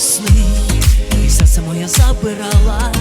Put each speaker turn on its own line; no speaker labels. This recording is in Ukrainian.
сни, і серце моє забирала.